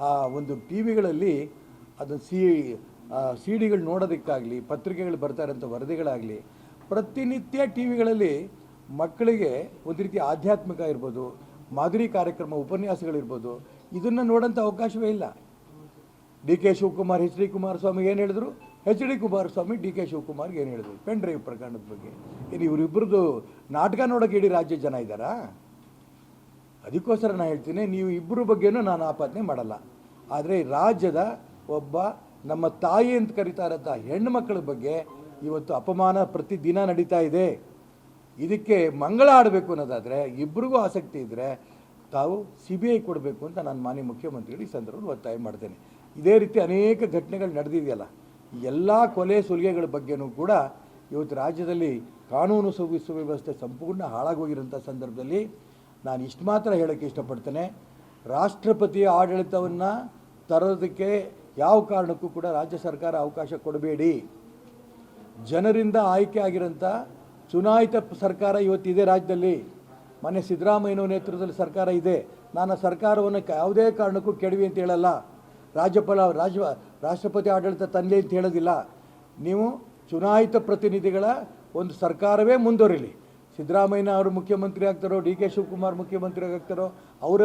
ಆ, ಒಂದು ಟಿ ವಿಗಳಲ್ಲಿ ಅದು ಸಿ ಸಿ ಡಿಗಳು ನೋಡೋದಕ್ಕಾಗಲಿ, ಪತ್ರಿಕೆಗಳು ಬರ್ತಾ ಇರೋಂಥ ವರದಿಗಳಾಗಲಿ, ಪ್ರತಿನಿತ್ಯ ಟಿ ವಿಗಳಲ್ಲಿ ಮಕ್ಕಳಿಗೆ ಒಂದು ರೀತಿ ಆಧ್ಯಾತ್ಮಿಕ ಇರ್ಬೋದು, ಮಾದರಿ ಕಾರ್ಯಕ್ರಮ, ಉಪನ್ಯಾಸಗಳಿರ್ಬೋದು, ಇದನ್ನು ನೋಡೋಂಥ ಅವಕಾಶವೇ ಇಲ್ಲ. D K Shivakumar, H D ಕುಮಾರಸ್ವಾಮಿಗೆ ಏನು ಹೇಳಿದ್ರು? H D Kumaraswamy, D K ಶಿವಕುಮಾರ್ಗೆ ಏನು ಹೇಳಿದ್ರು? ಪೆನ್ ಡ್ರೈವ್ ಪ್ರಕರಣದ ಬಗ್ಗೆ. ಏನು ಇವರಿಬ್ಬರದ್ದು ನಾಟಕ ನೋಡೋಕೆ ಇಡೀ ರಾಜ್ಯ ಜನ ಇದ್ದಾರಾ? ಅದಕ್ಕೋಸ್ಕರ ನಾನು ಹೇಳ್ತೀನಿ, ನೀವು ಇಬ್ಬರ ಬಗ್ಗೆನೂ ನಾನು ಆಪಾದನೆ ಮಾಡಲ್ಲ. ಆದರೆ ರಾಜ್ಯದ ಒಬ್ಬ ನಮ್ಮ ತಾಯಿ ಅಂತ ಕರಿತಾ ಇರೋಂಥ ಹೆಣ್ಣು ಮಕ್ಕಳ ಬಗ್ಗೆ ಇವತ್ತು ಅಪಮಾನ ಪ್ರತಿದಿನ ನಡೀತಾ ಇದೆ. ಇದಕ್ಕೆ ಮಂಗಳ ಆಡಬೇಕು ಅನ್ನೋದಾದರೆ ಇಬ್ಬರಿಗೂ ಆಸಕ್ತಿ ಇದ್ದರೆ ತಾವು ಸಿ ಬಿ ಐ ಕೊಡಬೇಕು ಅಂತ ನಾನು ಮಾನ್ಯ ಮುಖ್ಯಮಂತ್ರಿಗಳು ಈ ಸಂದರ್ಭದಲ್ಲಿ ಒತ್ತಾಯ ಮಾಡ್ತೇನೆ. ಇದೇ ರೀತಿ ಅನೇಕ ಘಟನೆಗಳು ನಡೆದಿದೆಯಲ್ಲ, ಎಲ್ಲ ಕೊಲೆ ಸುಲಿಗೆಗಳ ಬಗ್ಗೆನೂ ಕೂಡ ಇವತ್ತು ರಾಜ್ಯದಲ್ಲಿ ಕಾನೂನು ಸುವ್ಯ ಸುವ್ಯವಸ್ಥೆ ಸಂಪೂರ್ಣ ಹಾಳಾಗೋಗಿರೋಂಥ ಸಂದರ್ಭದಲ್ಲಿ ನಾನು ಇಷ್ಟು ಮಾತ್ರ ಹೇಳೋಕ್ಕೆ ಇಷ್ಟಪಡ್ತೇನೆ. ರಾಷ್ಟ್ರಪತಿಯ ಆಡಳಿತವನ್ನು ತರೋದಕ್ಕೆ ಯಾವ ಕಾರಣಕ್ಕೂ ಕೂಡ ರಾಜ್ಯ ಸರ್ಕಾರ ಅವಕಾಶ ಕೊಡಬೇಡಿ. ಜನರಿಂದ ಆಯ್ಕೆ ಆಗಿರೋಂಥ ಚುನಾಯಿತ ಸರ್ಕಾರ ಇವತ್ತಿದೆ ರಾಜ್ಯದಲ್ಲಿ. ಮೊನ್ನೆ ಸಿದ್ದರಾಮಯ್ಯನವ ನೇತೃತ್ವದಲ್ಲಿ ಸರ್ಕಾರ ಇದೆ. ನಾನು ಸರ್ಕಾರವನ್ನು ಯಾವುದೇ ಕಾರಣಕ್ಕೂ ಕೆಡವಿ ಅಂತ ಹೇಳಲ್ಲ. ರಾಜ್ಯಪಾಲ ರಾಜ ರಾಷ್ಟ್ರಪತಿ ಆಡಳಿತ ತಂದೆ ಅಂತ ಹೇಳೋದಿಲ್ಲ. ನೀವು ಚುನಾಯಿತ ಪ್ರತಿನಿಧಿಗಳ ಒಂದು ಸರ್ಕಾರವೇ ಮುಂದುವರಿಲಿ. ಸಿದ್ದರಾಮಯ್ಯ ಅವರು ಮುಖ್ಯಮಂತ್ರಿ ಆಗ್ತಾರೋ, ಡಿ ಕೆ ಶಿವಕುಮಾರ್ ಮುಖ್ಯಮಂತ್ರಿ ಆಗ್ತಾರೋ, ಅವರ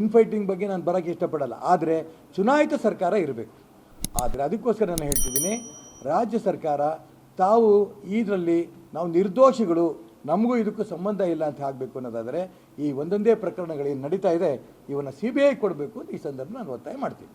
ಇನ್ಫೈಟಿಂಗ್ ಬಗ್ಗೆ ನಾನು ಬರೋಕ್ಕೆ ಇಷ್ಟಪಡಲ್ಲ. ಆದರೆ ಚುನಾಯಿತ ಸರ್ಕಾರ ಇರಬೇಕು. ಆದರೆ ಅದಕ್ಕೋಸ್ಕರ ನಾನು ಹೇಳ್ತಿದ್ದೀನಿ, ರಾಜ್ಯ ಸರ್ಕಾರ ತಾವು ಇದರಲ್ಲಿ ನಾವು ನಿರ್ದೋಷಿಗಳು, ನಮಗೂ ಇದಕ್ಕೂ ಸಂಬಂಧ ಇಲ್ಲ ಅಂತ ಆಗಬೇಕು ಅನ್ನೋದಾದರೆ ಈ ಒಂದೊಂದೇ ಪ್ರಕರಣಗಳೇನು ನಡೀತಾ ಇದೆ. ಇವನ್ನ ಸಿ ಬಿ ಐ ಕೊಡಬೇಕು ಅಂತ ಈ ಸಂದರ್ಭ ನಾನು ಒತ್ತಾಯ ಮಾಡ್ತೀನಿ.